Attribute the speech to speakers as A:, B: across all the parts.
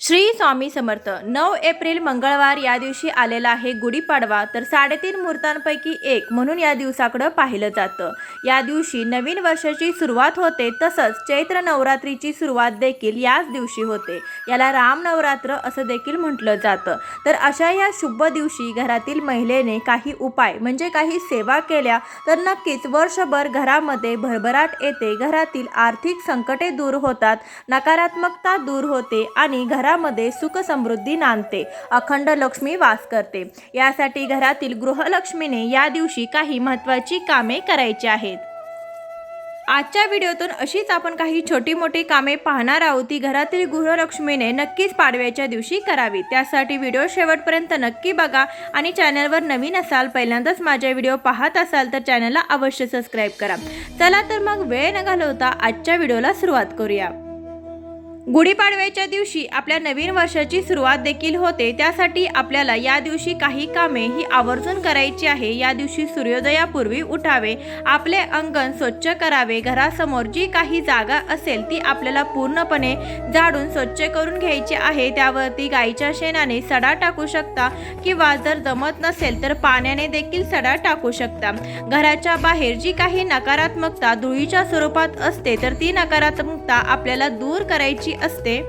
A: श्री स्वामी समर्थ नऊ एप्रिल मंगळवार या दिवशी आलेला आहे गुढीपाडवा. तर साडेतीन मुहूर्तांपैकी एक म्हणून या दिवसाकडं पाहिलं जातं. या दिवशी नवीन वर्षाची सुरुवात होते तसंच चैत्र नवरात्रीची सुरुवात देखील याच दिवशी होते. याला राम नवरात्र असं देखील म्हटलं जातं. तर अशा या शुभ दिवशी घरातील महिलेने काही उपाय म्हणजे काही सेवा केल्या तर नक्कीच वर्षभर घरामध्ये भरभराट येते. घरातील आर्थिक संकटे दूर होतात नकारात्मकता दूर होते आणि घर घरामध्ये सुख समृद्धी नांदते अखंड लक्ष्मी वास करते. यासाठी घरातील गृहलक्ष्मीने या दिवशी काही महत्त्वाची कामे करायची आहेत. आजच्या व्हिडिओतून अशीच आपण काही छोटी मोठी कामे पाहणार आहोत ती घरातील गृहलक्ष्मीने नक्कीच पाडव्याच्या दिवशी करावी त्यासाठी व्हिडिओ शेवटपर्यंत नक्की बघा आणि चॅनलवर नवीन असाल पहिल्यांदाच माझे व्हिडिओ पाहत असाल तर चॅनलला अवश्य सबस्क्राईब करा. चला तर मग वेळ न घालवता आजच्या व्हिडिओला सुरुवात करूया. गुढीपाडव्याच्या दिवशी आपल्या नवीन वर्षाची सुरुवात देखील होते. त्यासाठी आपल्याला या दिवशी काही कामे ही आवर्जून करायची आहे. या दिवशी सूर्योदयापूर्वी उठावे आपले अंगण स्वच्छ करावे घरासमोर जी काही जागा असेल ती आपल्याला पूर्णपणे झाडून स्वच्छ करून घ्यायची आहे. त्यावरती गाईच्या शेणाने सडा टाकू शकता किंवा जर जमत नसेल तर पाण्याने देखील सडा टाकू शकता. घराच्या बाहेर जी काही नकारात्मकता धुळीच्या स्वरूपात असते तर ती नकारात्मकता आपल्याला दूर करायची असते.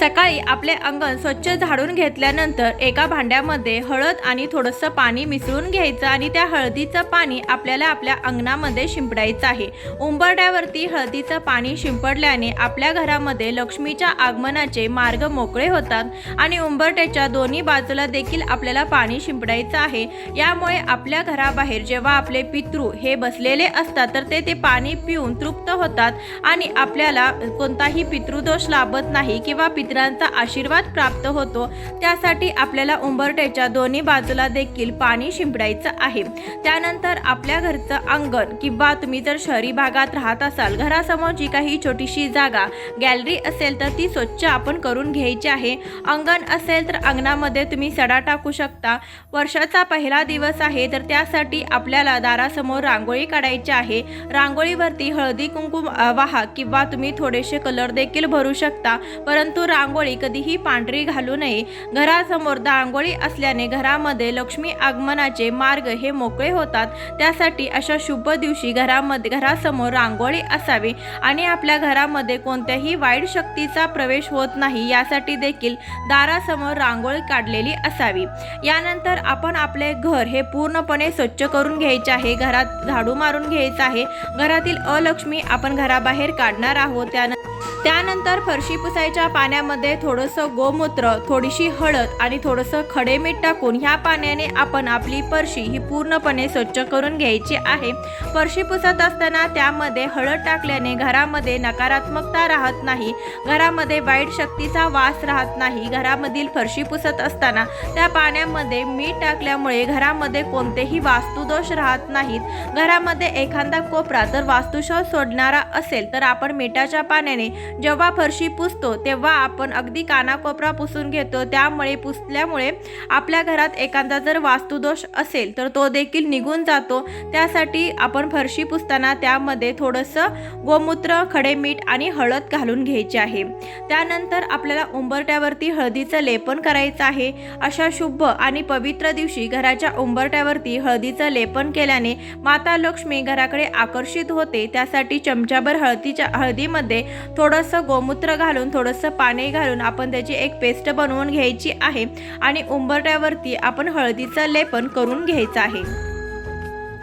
A: सकाळी आपले अंगण स्वच्छ झाडून घेतल्यानंतर एका भांड्यामध्ये हळद आणि थोडंसं पाणी मिसळून घ्यायचं आणि त्या हळदीचं पाणी आपल्याला आपल्या अंगणामध्ये शिंपडायचं आहे. उंबरड्यावरती हळदीचं पाणी शिंपडल्याने आपल्या घरामध्ये लक्ष्मीच्या आगमनाचे मार्ग मोकळे होतात आणि उंबरट्याच्या दोन्ही बाजूला देखील आपल्याला पाणी शिंपडायचं आहे. यामुळे आपल्या घराबाहेर जेव्हा आपले पितृ हे बसलेले असतात तर ते ते पाणी पिऊन तृप्त होतात आणि आपल्याला कोणताही पितृदोष लाभत नाही किंवा पितरांचा आशीर्वाद प्राप्त होतो. त्यासाठी आपल्याला उंबरट्याच्या दोन्ही बाजूला देखील पाणी शिंपडायचं आहे. त्यानंतर आपल्या घरचं अंगण किंवा तुम्ही जर शहरी भागात राहत असाल घरासमोर जी काही छोटीशी जागा गॅलरी असेल तर ती स्वच्छ आपण करून घ्यायची आहे. अंगण असेल तर अंगणामध्ये तुम्ही सडा टाकू शकता. वर्षाचा पहिला दिवस आहे तर त्यासाठी आपल्याला दारासमोर रांगोळी काढायची आहे. रांगोळीवरती हळदी कुंकू वाहा किंवा तुम्ही थोडेसे कलर देखील भरू शकता. परंतु रांगोळी कधीही पांढरी घालू नये. घरासमोर रांगोळी असल्याने घरामध्ये लक्ष्मी आगमनाचे मार्ग हे मोकळे होतात. त्यासाठी अशा शुभ दिवशी घरामध्ये घरासमोर रांगोळी असावी आणि आपल्या घरामध्ये कोणत्याही वाईट शक्तीचा प्रवेश होत नाही यासाठी देखील दारासमोर रांगोळी काढलेली असावी. यानंतर आपण आपले घर हे पूर्णपणे स्वच्छ करून घ्यायचे आहे. घरात झाडू मारून घ्यायचं आहे. घरातील अलक्ष्मी आपण घराबाहेर काढणार आहोत. त्यानंतर त्यानंतर फरशी पुसायच्या पाण्यामध्ये थोडंसं गोमूत्र थोडीशी हळद आणि थोडंसं खडे मीठ टाकून ह्या पाण्याने आपण आपली फरशी ही पूर्णपणे स्वच्छ करून घ्यायची आहे. फरशी पुसत असताना त्यामध्ये हळद टाकल्याने घरामध्ये नकारात्मकता राहत नाही. घरामध्ये वाईट शक्तीचा वास राहत नाही. घरामधील फरशी पुसत असताना त्या पाण्यामध्ये मीठ टाकल्यामुळे घरामध्ये कोणतेही वास्तुदोष राहत नाहीत. घरामध्ये एखादा कोपरा जर वास्तुशोध सोडणारा असेल तर आपण मिठाच्या पाण्याने जेव्हा फरशी पुसतो तेव्हा आपण अगदी कानाकोपरा पुसून घेतो. त्यामुळे पुसल्यामुळे आपल्या घरात एखादा जर वास्तुदोष असेल तर तो देखील निघून जातो. त्यासाठी आपण फरशी पुसताना त्यामध्ये थोडंसं गोमूत्र खडे मीठ आणि हळद घालून घ्यायचे आहे. त्यानंतर आपल्याला उंबरट्यावरती हळदीचं लेपन करायचं आहे. अशा शुभ आणि पवित्र दिवशी घराच्या उंबरट्यावरती हळदीचं लेपन केल्याने माता लक्ष्मी घराकडे आकर्षित होते. त्यासाठी चमच्याभर हळदीच्या हळदीमध्ये थोडं थोडंसं गोमूत्र घालून थोडंसं पाणी घालून आपण त्याची एक पेस्ट बनवून घ्यायची आहे आणि उंबरट्यावरती आपण हळदीचं लेपन करून घ्यायचं आहे.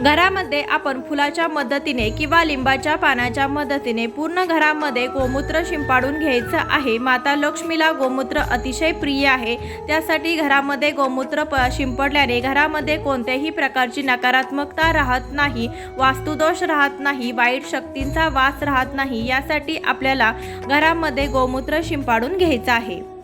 A: घरामध्ये आपण फुलाच्या मदतीने किंवा लिंबाच्या पानाच्या मदतीने पूर्ण घरामध्ये गोमूत्र शिंपाडून घ्यायचं आहे. माता लक्ष्मीला गोमूत्र अतिशय प्रिय आहे. त्यासाठी घरामध्ये गोमूत्र प शिंपडल्याने घरामध्ये कोणत्याही प्रकारची नकारात्मकता राहत नाही वास्तुदोष राहत नाही वाईट शक्तींचा वास राहत नाही. यासाठी आपल्याला घरामध्ये गोमूत्र शिंपाडून घ्यायचं आहे.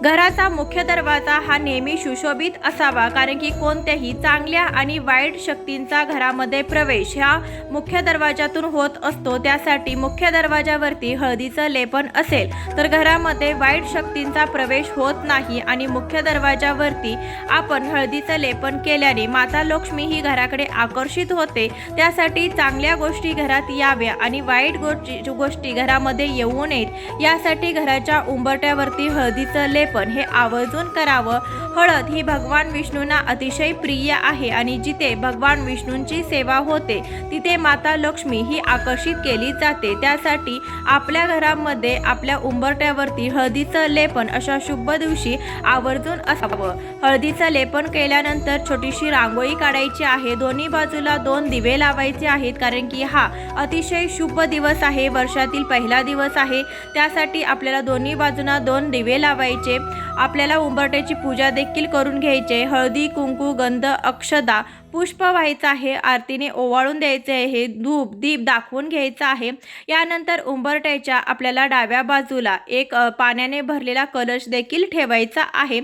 A: घराचा मुख्य दरवाजा हा नेहमी सुशोभित असावा कारण की कोणत्याही चांगल्या आणि वाईट शक्तींचा घरामध्ये प्रवेश ह्या मुख्य दरवाजातून होत असतो. त्यासाठी मुख्य दरवाजावरती हळदीचं लेपन असेल तर घरामध्ये वाईट शक्तींचा प्रवेश होत नाही आणि मुख्य दरवाजावरती आपण हळदीचं लेपन केल्याने माता लक्ष्मी ही घराकडे आकर्षित होते. त्यासाठी चांगल्या गोष्टी घरात याव्या आणि वाईट गोष्टी गोष्टी घरामध्ये येऊ नयेत. यासाठी घराच्या उंबरट्यावरती हळदीचं लेप लेपन हे आवर्जून करावं. हळद ही भगवान विष्णूंना अतिशय प्रिय आहे आणि जिथे भगवान विष्णूंची सेवा होते तिथे माता लक्ष्मी ही आकर्षित केली जाते. त्यासाठी आपल्या घरामध्ये आपल्या उंबरट्यावरती हळदीचं लेपन अशा शुभ दिवशी आवर्जून असावं. हळदीचं लेपन केल्यानंतर छोटीशी रांगोळी काढायची आहे. दोन्ही बाजूला दोन दिवे लावायचे आहेत कारण की हा अतिशय शुभ दिवस आहे. वर्षातील पहिला दिवस आहे. त्यासाठी आपल्याला दोन्ही बाजूना दोन दिवे लावायचे आपल्याला उंबरट्याची पूजा देखील करून घ्यायचे. हळदी कुंकू गंध अक्षदा पुष्प व्हायचं आहे. आरतीने ओवाळून द्यायचे आहे. धूप दीप दाखवून घ्यायचं आहे. यानंतर उंबरट्याच्या आपल्याला डाव्या बाजूला एक पाण्याने भरलेला कलश देखील ठेवायचा आहे.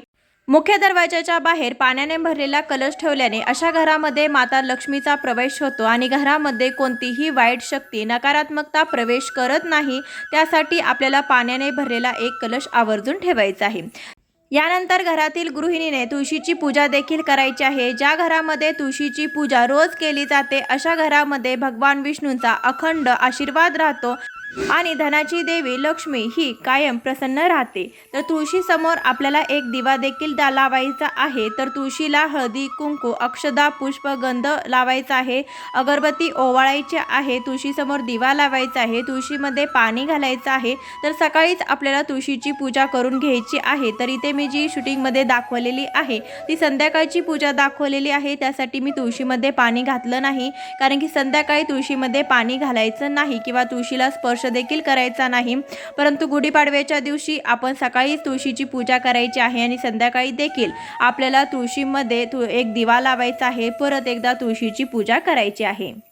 A: मुख्य दरवाजाच्या बाहेर पाण्याने भरलेला कलश ठेवल्याने अशा घरामध्ये माता लक्ष्मीचा प्रवेश होतो आणि घरामध्ये कोणतीही वाईट शक्ती नकारात्मकता प्रवेश करत नाही त्यासाठी आपल्याला पाण्याने भरलेला एक कलश आवर्जून ठेवायचा आहे. यानंतर घरातील गृहिणीने तुळशीची पूजा देखील करायची आहे. ज्या घरामध्ये तुळशीची पूजा रोज केली जाते अशा घरामध्ये भगवान विष्णूंचा अखंड आशीर्वाद राहतो. आणि धनाची देवी लक्ष्मी ही कायम प्रसन्न राहते. तर तुळशीसमोर आपल्याला एक दिवा देखील दा लावायचा आहे. तर तुळशीला हळदी कुंकू अक्षदा पुष्प गंध लावायचा आहे. अगरबत्ती ओवाळायची आहे. तुळशीसमोर दिवा लावायचा आहे. तुळशीमध्ये पाणी घालायचं आहे. तर सकाळीच आपल्याला तुळशीची पूजा करून घ्यायची आहे. तर इथे मी जी शूटिंगमध्ये दाखवलेली आहे ती संध्याकाळची पूजा दाखवलेली आहे. त्यासाठी मी तुळशीमध्ये पाणी घातलं नाही. कारण की संध्याकाळी तुळशीमध्ये पाणी घालायचं नाही किंवा तुळशीला स्पर्श देखील करायचा नाही. परंतु गुढीपाडव्याच्या दिवशी आपण सकाळी तुळशीची पूजा करायची आहे आणि संध्याकाळी देखील आपल्याला तुळशीमध्ये तु एक दिवा लावायचा आहे. परत एकदा तुळशीची पूजा करायची आहे.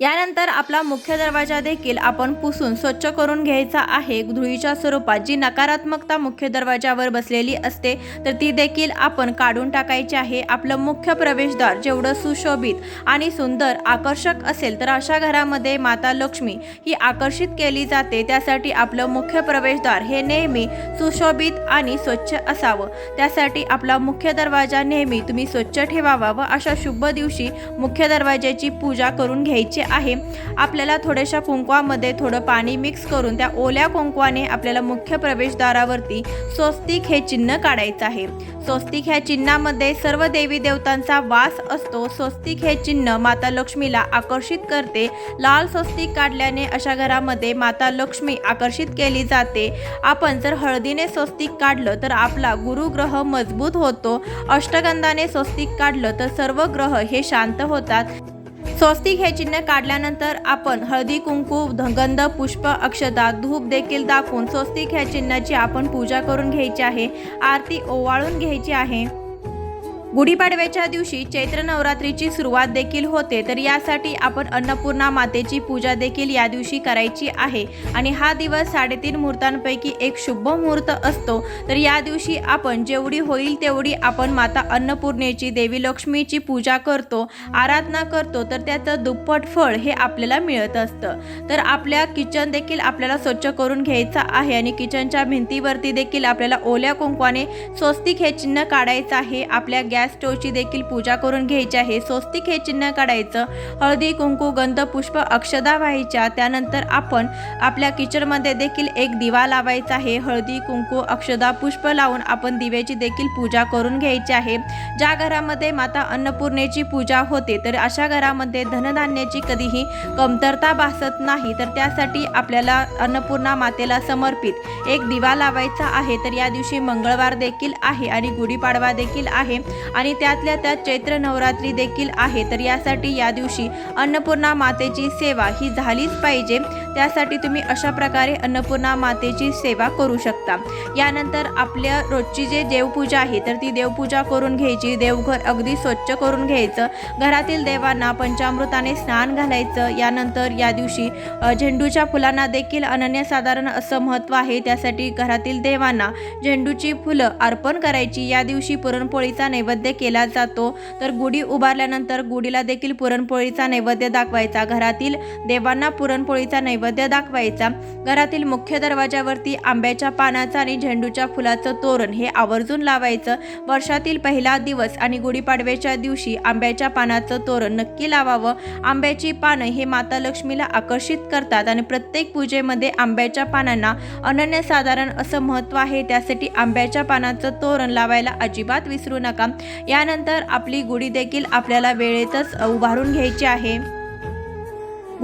A: यानंतर आपला मुख्य दरवाजा देखील आपण पुसून स्वच्छ करून घ्यायचा आहे. धुळीच्या स्वरूपात जी नकारात्मकता मुख्य दरवाजावर बसलेली असते तर ती देखील आपण काढून टाकायची आहे. आपलं मुख्य प्रवेशद्वार जेवढं सुशोभित आणि सुंदर आकर्षक असेल तर अशा घरामध्ये माता लक्ष्मी ही आकर्षित केली जाते. त्यासाठी आपलं मुख्य प्रवेशद्वार हे नेहमी सुशोभित आणि स्वच्छ असावं. त्यासाठी आपला मुख्य दरवाजा नेहमी तुम्ही स्वच्छ ठेवावा व अशा शुभ दिवशी मुख्य दरवाज्याची पूजा करून घ्यायची आहे. आपल्याला थोड्याशा कुंकवामध्ये थोडं पाणी मिक्स करून त्या ओल्या कुंकवाने आपल्याला मुख्य प्रवेशद्वारावरती स्वस्तिक हे चिन्ह काढायचं आहे. स्वस्तिक ह्या चिन्हामध्ये सर्व देवी देवतांचा वास असतो. स्वस्तिक हे चिन्ह माता लक्ष्मीला आकर्षित करते. लाल स्वस्तिक काढल्याने अशा घरामध्ये माता लक्ष्मी आकर्षित केली जाते. आपण जर हळदीने स्वस्तिक काढलं तर आपला गुरुग्रह मजबूत होतो. अष्टगंधाने स्वस्तिक काढलं तर सर्व ग्रह हे शांत होतात. स्वस्तिक हे चिन्ह काढल्यानंतर आपण हळदी कुंकू ध- गंध पुष्प अक्षदा धूप देखील दाखवून स्वस्तिक ह्या चिन्हाची आपण पूजा करून घ्यायची आहे. आरती ओवाळून घ्यायची आहे. गुढीपाडव्याच्या दिवशी चैत्र नवरात्रीची सुरुवात देखील होते तर यासाठी आपण अन्नपूर्णा मातेची पूजा देखील या दिवशी करायची आहे. आणि हा दिवस साडेतीन मुहूर्तांपैकी एक शुभ मुहूर्त असतो. तर या दिवशी आपण जेवढी होईल तेवढी आपण माता अन्नपूर्णेची देवी लक्ष्मीची पूजा करतो आराधना करतो तर त्याचं दुप्पट फळ हे आपल्याला मिळत असतं. तर आपल्या किचन देखील आपल्याला स्वच्छ करून घ्यायचं आहे आणि किचनच्या भिंतीवरती देखील आपल्याला ओल्या कुंकवाने स्वस्तिक हे चिन्ह काढायचं आहे. आपल्या गॅस स्टोवची देखील पूजा करून घ्यायची आहे. स्वस्तिक हे चिन्ह काढायचं. हळदी कुंकू गंध पुष्प अक्षदा व्हायच्या. त्यानंतर आपण आपल्या किचनमध्ये देखील एक दिवा लावायचा आहे. हळदी कुंकू अक्षदा पुष्प लावून आपण दिव्याची देखील पूजा करून घ्यायची आहे. ज्या घरामध्ये माता अन्नपूर्णेची पूजा होते तर अशा घरामध्ये धनधान्याची कधीही कमतरता भासत नाही. तर त्यासाठी आपल्याला अन्नपूर्णा मातेला समर्पित एक दिवा लावायचा आहे. तर या दिवशी मंगळवार देखील आहे आणि गुढीपाडवा देखील आहे. आणि त्यातल्या त्यात चैत्र नवरात्री देखील आहे. तर यासाठी या दिवशी अन्नपूर्णा मातेची सेवा ही झालीच पाहिजे. त्यासाठी तुम्ही अशा प्रकारे अन्नपूर्णा मातेची सेवा करू शकता. यानंतर आपल्या रोजची जे देवपूजा आहे तर ती देवपूजा करून घ्यायची. देवघर अगदी स्वच्छ करून घ्यायचं. घरातील देवांना पंचामृताने स्नान घालायचं. यानंतर या दिवशी झेंडूच्या फुलांना देखील अनन्यसाधारण असं महत्त्व आहे. त्यासाठी घरातील देवांना झेंडूची फुलं अर्पण करायची. या दिवशी पुरणपोळीचा नैवेद्य केला जातो. तर गुढी उभारल्यानंतर गुढीला देखील पुरणपोळीचा नैवेद्य दाखवायचा. घरातील देवांना पुरणपोळीचा नैवेद्य दाखवायचा. घरातील मुख्य दरवाजावरती आंब्याच्या पानाचं आणि झेंडूच्या फुलाचं तोरण हे आवर्जून लावायचं. वर्षातील पहिला दिवस आणि गुढीपाडव्याच्या दिवशी आंब्याच्या पानाचं तोरण नक्की लावावं. आंब्याची पानं हे माता लक्ष्मीला आकर्षित करतात आणि प्रत्येक पूजेमध्ये आंब्याच्या पानांना अनन्यसाधारण असं महत्त्व आहे. त्यासाठी आंब्याच्या पानाचं तोरण लावायला अजिबात विसरू नका. यानंतर आपली गुढी देखील आपल्याला वेळेतच उभारून घ्यायची आहे.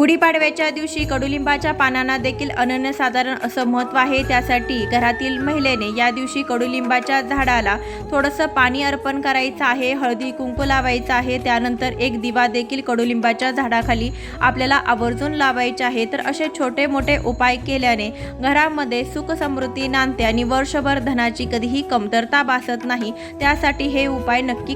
A: गुढीपाडव्याच्या दिवशी कडुलिंबाच्या पानांना देखील अनन्यसाधारण असं महत्त्व आहे. त्यासाठी घरातील महिलेने या दिवशी कडुलिंबाच्या झाडाला थोडंसं पाणी अर्पण करायचं आहे हळदी कुंकू लावायचं आहे. त्यानंतर एक दिवा देखील कडुलिंबाच्या झाडाखाली आपल्याला आवर्जून लावायचे आहे. तर असे छोटे मोठे उपाय केल्याने घरामध्ये सुख समृद्धी नांदते आणि वर्षभर धनाची कधीही कमतरता भासत नाही. त्यासाठी हे उपाय नक्की